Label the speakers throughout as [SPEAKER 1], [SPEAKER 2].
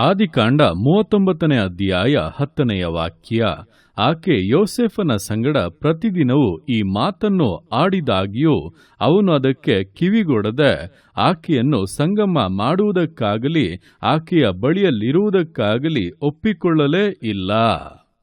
[SPEAKER 1] ಆದಿಕಾಂಡ ಮೂವತ್ತೊಂಬತ್ತನೇ ಅಧ್ಯಾಯ ಹತ್ತನೆಯ ವಾಕ್ಯ. ಆಕೆ ಯೋಸೆಫನ ಸಂಗಡ ಪ್ರತಿದಿನವೂ ಈ ಮಾತನ್ನು ಆಡಿದಾಗಿಯೂ ಅವನು ಅದಕ್ಕೆ ಕಿವಿಗೊಡದೆ ಆಕೆಯನ್ನು ಸಂಗಮ ಮಾಡುವುದಕ್ಕಾಗಲಿ, ಆಕೆಯ ಬಳಿಯಲ್ಲಿರುವುದಕ್ಕಾಗಲಿ ಒಪ್ಪಿಕೊಳ್ಳಲೇ ಇಲ್ಲ.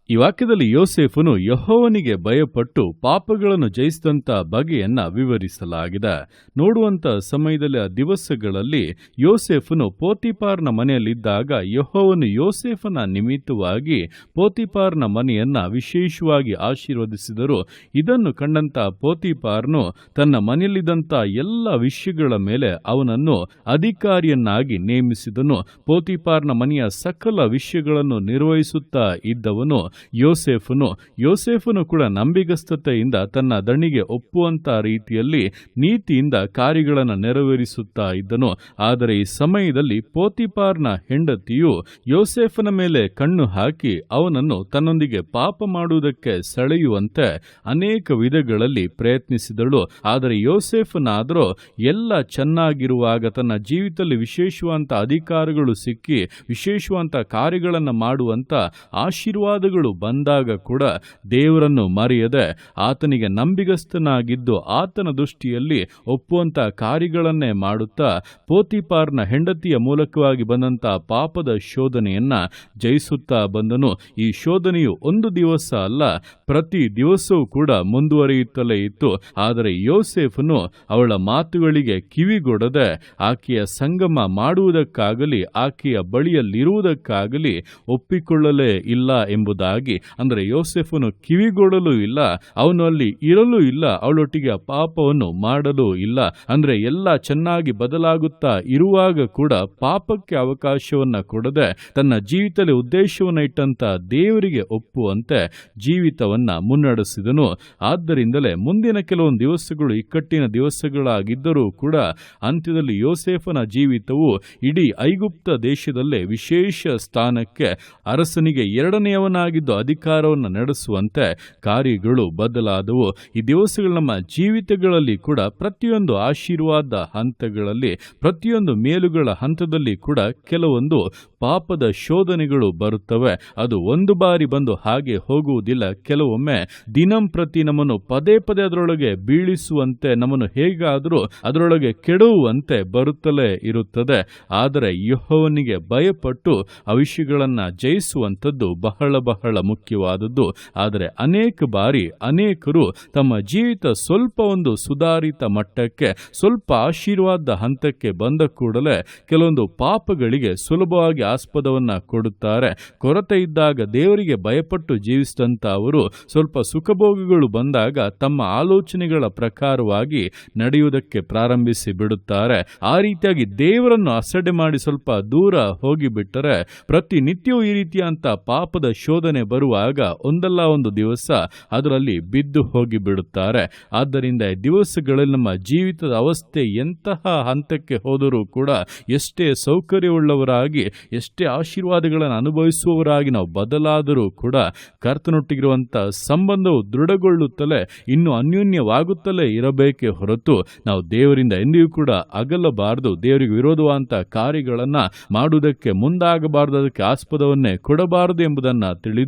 [SPEAKER 1] ಈ ವಾಕ್ಯದಲ್ಲಿ ಯೋಸೇಫನು ಯಹೋವನಿಗೆ ಭಯಪಟ್ಟು ಪಾಪಗಳನ್ನು ಜಯಿಸಿದಂಥ ಬಗೆಯನ್ನು ವಿವರಿಸಲಾಗಿದೆ. ನೋಡುವಂತ ಸಮಯದಲ್ಲಿ, ಆ ದಿವಸಗಳಲ್ಲಿ ಯೋಸೇಫನು ಪೋತಿಪಾರ್ನ ಮನೆಯಲ್ಲಿದ್ದಾಗ ಯಹೋವನು ಯೋಸೇಫನ ನಿಮಿತ್ತವಾಗಿ ಪೋತಿಪಾರ್ನ ಮನೆಯನ್ನ ವಿಶೇಷವಾಗಿ ಆಶೀರ್ವದಿಸಿದರು. ಇದನ್ನು ಕಂಡಂಥ ಪೋತಿಪಾರ್ನು ತನ್ನ ಮನೆಯಲ್ಲಿದ್ದಂಥ ಎಲ್ಲ ವಿಷಯಗಳ ಮೇಲೆ ಅವನನ್ನು ಅಧಿಕಾರಿಯನ್ನಾಗಿ ನೇಮಿಸಿದನು. ಪೋತಿಪಾರ್ನ ಮನೆಯ ಸಕಲ ವಿಷಯಗಳನ್ನು ನಿರ್ವಹಿಸುತ್ತಾ ಇದ್ದವನು ಯೋಸೇಫನು ಯೋಸೇಫನು ಕೂಡ ನಂಬಿಗಸ್ತತೆಯಿಂದ ತನ್ನ ದಣಿಗೆ ಒಪ್ಪುವಂತ ರೀತಿಯಲ್ಲಿ ನೀತಿಯಿಂದ ಕಾರ್ಯಗಳನ್ನು ನೆರವೇರಿಸುತ್ತಾ ಇದ್ದನು. ಆದರೆ ಈ ಸಮಯದಲ್ಲಿ ಪೋತಿಪಾರ್ನ ಹೆಂಡತಿಯು ಯೋಸೇಫನ ಮೇಲೆ ಕಣ್ಣು ಹಾಕಿ ಅವನನ್ನು ತನ್ನೊಂದಿಗೆ ಪಾಪ ಮಾಡುವುದಕ್ಕೆ ಸೆಳೆಯುವಂತೆ ಅನೇಕ ವಿಧಗಳಲ್ಲಿ ಪ್ರಯತ್ನಿಸಿದಳು. ಆದರೆ ಯೋಸೇಫನಾದರೂ ಎಲ್ಲ ಚೆನ್ನಾಗಿರುವಾಗ ತನ್ನ ಜೀವಿತದಲ್ಲಿ ವಿಶೇಷವಂತ ಅಧಿಕಾರಗಳು ಸಿಕ್ಕಿ ವಿಶೇಷವಂತ ಕಾರ್ಯಗಳನ್ನು ಮಾಡುವಂತ ಆಶೀರ್ವಾದಗಳು ಬಂದಾಗ ಕೂಡ ದೇವರನ್ನು ಮರೆಯದೆ ಆತನಿಗೆ ನಂಬಿಗಸ್ತನಾಗಿದ್ದು ಆತನ ದೃಷ್ಟಿಯಲ್ಲಿ ಒಪ್ಪುವಂತ ಕಾರ್ಯಗಳನ್ನೇ ಮಾಡುತ್ತಾ ಪೋತಿಪಾರ್ನ ಹೆಂಡತಿಯ ಮೂಲಕವಾಗಿ ಬಂದಂತ ಪಾಪದ ಶೋಧನೆಯನ್ನ ಜಯಿಸುತ್ತಾ ಬಂದನು. ಈ ಶೋಧನೆಯು ಒಂದು ದಿವಸ ಅಲ್ಲ, ಪ್ರತಿ ದಿವಸವೂ ಕೂಡ ಮುಂದುವರಿಯುತ್ತಲೇ ಇತ್ತು. ಆದರೆ ಯೋಸೆಫನು ಅವಳ ಮಾತುಗಳಿಗೆ ಕಿವಿಗೊಡದೆ ಆಕೆಯ ಸಂಗಮ ಮಾಡುವುದಕ್ಕಾಗಲಿ, ಆಕೆಯ ಬಳಿಯಲ್ಲಿರುವುದಕ್ಕಾಗಲಿ ಒಪ್ಪಿಕೊಳ್ಳಲೇ ಇಲ್ಲ ಎಂಬುದಾಗಿ ಅಂದರೆ ಯೋಸೆಫನು ಕಿವಿಗೊಡಲು ಇಲ್ಲ, ಅವನು ಅಲ್ಲಿ ಇರಲು ಇಲ್ಲ, ಅವಳೊಟ್ಟಿಗೆ ಪಾಪವನ್ನು ಮಾಡಲು ಇಲ್ಲ, ಅಂದ್ರೆ ಎಲ್ಲ ಚೆನ್ನಾಗಿ ಬದಲಾಗುತ್ತಾ ಇರುವಾಗ ಕೂಡ ಪಾಪಕ್ಕೆ ಅವಕಾಶವನ್ನ ಕೊಡದೆ ತನ್ನ ಜೀವಿತದಲ್ಲಿ ಉದ್ದೇಶವನ್ನ ಇಟ್ಟಂತ ದೇವರಿಗೆ ಒಪ್ಪುವಂತೆ ಜೀವಿತವನ್ನ ಮುನ್ನಡೆಸಿದನು. ಆದ್ದರಿಂದಲೇ ಮುಂದಿನ ಕೆಲವೊಂದು ದಿವಸಗಳು ಇಕ್ಕಟ್ಟಿನ ದಿವಸಗಳಾಗಿದ್ದರೂ ಕೂಡ ಅಂತ್ಯದಲ್ಲಿ ಯೋಸೇಫನ ಜೀವಿತವು ಇಡೀ ಐಗುಪ್ತ ದೇಶದಲ್ಲೇ ವಿಶೇಷ ಸ್ಥಾನಕ್ಕೆ ಅರಸನಿಗೆ ಎರಡನೆಯವನಾಗಿದ್ದು ಅಧಿಕಾರವನ್ನು ನಡೆಸುವಂತೆ ಕಾರ್ಯಗಳು ಬದಲಾದವು. ಈ ದಿವಸಗಳು ನಮ್ಮ ಜೀವಿತಗಳಲ್ಲಿ ಕೂಡ ಪ್ರತಿಯೊಂದು ಆಶೀರ್ವಾದ ಹಂತಗಳಲ್ಲಿ, ಪ್ರತಿಯೊಂದು ಮೇಲುಗಳ ಹಂತದಲ್ಲಿ ಕೂಡ ಕೆಲವೊಂದು ಪಾಪದ ಶೋಧನೆಗಳು ಬರುತ್ತವೆ. ಅದು ಒಂದು ಬಾರಿ ಬಂದು ಹಾಗೆ ಹೋಗುವುದಿಲ್ಲ. ಕೆಲವೊಮ್ಮೆ ದಿನಂಪ್ರತಿ ನಮ್ಮನ್ನು ಪದೇ ಪದೇ ಅದರೊಳಗೆ ಬೀಳಿಸುವಂತೆ, ನಮ್ಮನ್ನು ಹೇಗಾದರೂ ಅದರೊಳಗೆ ಕೆಡುವಂತೆ ಬರುತ್ತಲೇ ಇರುತ್ತದೆ. ಆದರೆ ಯಹೋವನಿಗೆ ಭಯಪಟ್ಟು ಆ ವಿಷಯಗಳನ್ನು ಜಯಿಸುವಂಥದ್ದು ಬಹಳ ಬಹಳ ಮುಖ್ಯವಾದದ್ದು. ಆದರೆ ಅನೇಕ ಬಾರಿ ಅನೇಕರು ತಮ್ಮ ಜೀವಿತ ಸ್ವಲ್ಪ ಒಂದು ಸುಧಾರಿತ ಮಟ್ಟಕ್ಕೆ, ಸ್ವಲ್ಪ ಆಶೀರ್ವಾದ ಹಂತಕ್ಕೆ ಬಂದ ಕೂಡಲೇ ಕೆಲವೊಂದು ಪಾಪಗಳಿಗೆ ಸುಲಭವಾಗಿ ಆಸ್ಪದವನ್ನ ಕೊಡುತ್ತಾರೆ. ಕೊರತೆ ಇದ್ದಾಗ ದೇವರಿಗೆ ಭಯಪಟ್ಟು ಜೀವಿಸಿದಂಥ ಅವರು ಸ್ವಲ್ಪ ಸುಖಭೋಗಗಳು ಬಂದಾಗ ತಮ್ಮ ಆಲೋಚನೆಗಳ ಪ್ರಕಾರವಾಗಿ ನಡೆಯುವುದಕ್ಕೆ ಪ್ರಾರಂಭಿಸಿ ಬಿಡುತ್ತಾರೆ. ಆ ರೀತಿಯಾಗಿ ದೇವರನ್ನು ಅಸಡ್ಡೆ ಮಾಡಿ ಸ್ವಲ್ಪ ದೂರ ಹೋಗಿಬಿಟ್ಟರೆ ಪ್ರತಿನಿತ್ಯವೂ ಈ ರೀತಿಯಂತ ಪಾಪದ ಶೋಧನೆ ಬರುವಾಗ ಒಂದಲ್ಲ ಒಂದು ದಿವಸ ಅದರಲ್ಲಿ ಬಿದ್ದು ಹೋಗಿ ಬಿಡುತ್ತಾರೆ ಆದ್ದರಿಂದ ದಿವಸಗಳಲ್ಲಿ ನಮ್ಮ ಜೀವಿತದ ಅವಸ್ಥೆ ಎಂತಹ ಹಂತಕ್ಕೆ ಹೋದರೂ ಕೂಡ ಎಷ್ಟೇ ಸೌಕರ್ಯವುಳ್ಳವರಾಗಿ, ಎಷ್ಟೇ ಆಶೀರ್ವಾದಗಳನ್ನು ಅನುಭವಿಸುವವರಾಗಿ ನಾವು ಬದಲಾದರೂ ಕೂಡ ಕರ್ತನೊಟ್ಟಿಗಿರುವಂಥ ಸಂಬಂಧವು ದೃಢಗೊಳ್ಳುತ್ತಲೇ, ಇನ್ನು ಅನ್ಯೋನ್ಯವಾಗುತ್ತಲೇ ಇರಬೇಕೇ ಹೊರತು ನಾವು ದೇವರಿಂದ ಎಂದಿಗೂ ಕೂಡ ಅಗಲಬಾರದು. ದೇವರಿಗೆ ವಿರೋಧವಾದಂಥ ಕಾರ್ಯಗಳನ್ನು ಮಾಡುವುದಕ್ಕೆ ಮುಂದಾಗಬಾರದು, ಅದಕ್ಕೆ ಆಸ್ಪದವನ್ನೇ ಕೊಡಬಾರದು ಎಂಬುದನ್ನು ತಿಳಿದು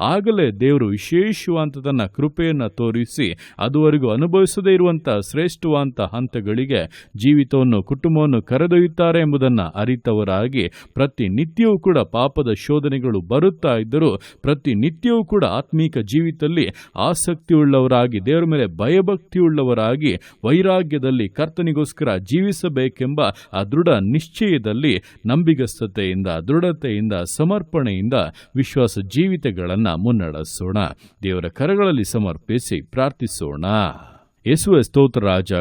[SPEAKER 1] ಆಗಲೇ ದೇವರು ವಿಶೇಷವಾದಂಥದನ್ನು ಕೃಪೆಯನ್ನು ತೋರಿಸಿ ಅದುವರೆಗೂ ಅನುಭವಿಸದೇ ಇರುವಂಥ ಶ್ರೇಷ್ಠವಾದಂಥ ಹಂತಗಳಿಗೆ ಜೀವಿತವನ್ನು, ಕುಟುಂಬವನ್ನು ಕರೆದೊಯ್ಯುತ್ತಾರೆ ಎಂಬುದನ್ನು ಅರಿತವರಾಗಿ ಪ್ರತಿನಿತ್ಯವೂ ಕೂಡ ಪಾಪದ ಶೋಧನೆಗಳು ಬರುತ್ತಾ ಇದ್ದರೂ ಪ್ರತಿನಿತ್ಯವೂ ಕೂಡ ಆತ್ಮೀಕ ಜೀವಿತದಲ್ಲಿ ಆಸಕ್ತಿಯುಳ್ಳವರಾಗಿ, ದೇವರ ಮೇಲೆ ಭಯಭಕ್ತಿಯುಳ್ಳವರಾಗಿ, ವೈರಾಗ್ಯದಲ್ಲಿ ಕರ್ತನಿಗೋಸ್ಕರ ಜೀವಿಸಬೇಕೆಂಬ ಆ ದೃಢ ನಿಶ್ಚಯದಲ್ಲಿ ನಂಬಿಗಸ್ತತೆಯಿಂದ, ದೃಢತೆಯಿಂದ, ಸಮರ್ಪಣೆಯಿಂದ ವಿಶ್ವಾಸ ಜೀವಿತಗಳನ್ನು ಮುನ್ನಡೆಸೋಣ. ದೇವರ ಕರಗಳಲ್ಲಿ ಸಮರ್ಪಿಸಿ ಪ್ರಾರ್ಥಿಸೋಣ. ಯೇಸುವೆ, ಸ್ತೋತ್ರ ರಾಜ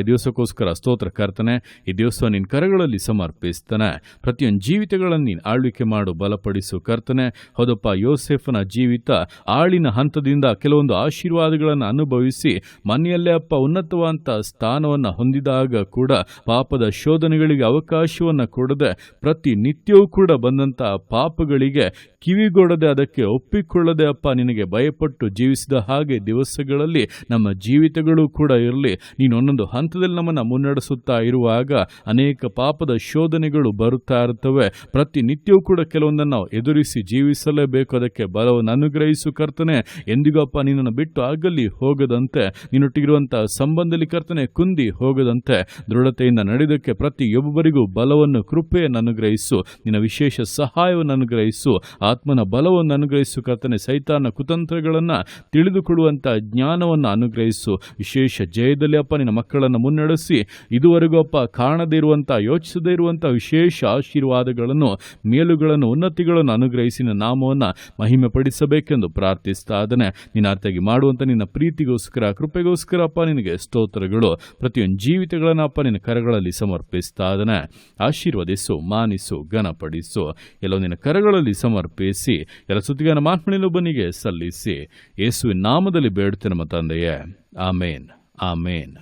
[SPEAKER 1] ಈ ದಿವಸಕ್ಕೋಸ್ಕರ ಸ್ತೋತ್ರ ಕರ್ತನೆ, ಈ ದಿವಸ ನಿನ್ನ ಕರಗಳಲ್ಲಿ ಸಮರ್ಪಿಸ್ತಾನೆ. ಪ್ರತಿಯೊಂದು ಜೀವಿತಗಳನ್ನು ನೀನು ಆಳ್ವಿಕೆ ಮಾಡು, ಬಲಪಡಿಸು ಕರ್ತನೆ. ಹೌದಪ್ಪ, ಯೋಸೆಫನ ಜೀವಿತ ಆಳಿನ ಹಂತದಿಂದ ಕೆಲವೊಂದು ಆಶೀರ್ವಾದಗಳನ್ನು ಅನುಭವಿಸಿ, ಮನೆಯಲ್ಲೇ ಅಪ್ಪ ಉನ್ನತವಾದಂಥ ಸ್ಥಾನವನ್ನು ಹೊಂದಿದಾಗ ಕೂಡ ಪಾಪದ ಶೋಧನೆಗಳಿಗೆ ಅವಕಾಶವನ್ನು ಕೊಡದೆ ಪ್ರತಿನಿತ್ಯವೂ ಕೂಡ ಬಂದಂಥ ಪಾಪಗಳಿಗೆ ಕಿವಿಗೊಡದೆ ಅದಕ್ಕೆ ಒಪ್ಪಿಕೊಳ್ಳದೆ ಅಪ್ಪ ನಿನಗೆ ಭಯಪಟ್ಟು ಜೀವಿಸಿದ ಹಾಗೆ ದಿವಸಗಳಲ್ಲಿ ನಮ್ಮ ಜೀವಿತಗಳು ಕೂಡ ಇರಲಿ. ನೀನು ಒಂದೊಂದು ಹಂತದಲ್ಲಿ ನಮ್ಮನ್ನು ಮುನ್ನಡೆಸುತ್ತಾ ಇರುವಾಗ ಅನೇಕ ಪಾಪದ ಶೋಧನೆಗಳು ಬರುತ್ತಾ ಇರ್ತವೆ ಪ್ರತಿನಿತ್ಯವೂ ಕೂಡ ಕೆಲವೊಂದನ್ನು ನಾವು ಎದುರಿಸಿ ಜೀವಿಸಲೇಬೇಕು. ಅದಕ್ಕೆ ಬಲವನ್ನು ಅನುಗ್ರಹಿಸು ಕರ್ತನೆ. ಎಂದಿಗಪ್ಪ ನಿನ್ನನ್ನು ಬಿಟ್ಟು ಆಗಲಿ ಹೋಗದಂತೆ. ನಿನ್ನೊಟ್ಟಿಗಿರುವಂತಹ ಸಂಬಂಧದಲ್ಲಿ ಕರ್ತನೆ ಕುಂದಿ ಹೋಗದಂತೆ. ದೃಢತೆಯಿಂದ ನಡೆದಕ್ಕೆ ಪ್ರತಿಯೊಬ್ಬರಿಗೂ ಬಲವನ್ನು, ಕೃಪೆಯನ್ನು ಅನುಗ್ರಹಿಸು. ನಿನ್ನ ವಿಶೇಷ ಸಹಾಯವನ್ನು ಅನುಗ್ರಹಿಸು. ಆತ್ಮನ ಬಲವನ್ನು ಅನುಗ್ರಹಿಸು, ಕರ್ತನೆ. ಸೈತಾನ ಕುತಂತ್ರಗಳನ್ನು ತಿಳಿದುಕೊಡುವಂಥ ಜ್ಞಾನವನ್ನು ಅನುಗ್ರಹಿಸು. ವಿಶೇಷ ಜಯದಲ್ಲಿ ಅಪ್ಪ ನಿನ್ನ ಮಕ್ಕಳನ್ನು ಮುನ್ನಡೆಸಿ, ಇದುವರೆಗೂ ಅಪ್ಪ ಕಾಣದೇ ಇರುವಂಥ ಯೋಚಿಸದೇ ಇರುವಂಥ ವಿಶೇಷ ಆಶೀರ್ವಾದಗಳನ್ನು, ಮೇಲುಗಳನ್ನು, ಉನ್ನತಿಗಳನ್ನು ಅನುಗ್ರಹಿಸಿ ನಿನ್ನ ನಾಮವನ್ನು ಮಹಿಮೆ ಪಡಿಸಬೇಕೆಂದು ಪ್ರಾರ್ಥಿಸ್ತಾ ಅದನ್ನೇ ನಿನ್ನ ಅರ್ಥಾಗಿ ಮಾಡುವಂಥ ನಿನ್ನ ಪ್ರೀತಿಗೋಸ್ಕರ, ಕೃಪೆಗೋಸ್ಕರ ಅಪ್ಪ ನಿನಗೆ ಸ್ತೋತ್ರಗಳು. ಪ್ರತಿಯೊಂದು ಜೀವಿತಗಳನ್ನು ಅಪ್ಪ ನಿನ್ನ ಕರಗಳಲ್ಲಿ ಸಮರ್ಪಿಸ್ತಾ ಅದನ್ನೇ ಆಶೀರ್ವದಿಸು, ಮಾನಿಸು, ಘನಪಡಿಸು. ಎಲ್ಲೋ ನಿನ್ನ ಕರಗಳಲ್ಲಿ ಸಮರ್ಪಿಸಿ ಎಲ್ಲ ಸುದ್ದಿಗಾನ ಬನ್ನಿಗೆ ಸಲ್ಲಿಸಿ. ಯೇಸುವಿನ ನಾಮದಲ್ಲಿ ಬೇಡುತ್ತೆ ನಮ್ಮ ತಂದೆಯೇ. ಆಮೇನ್. ಆಮೇನ್.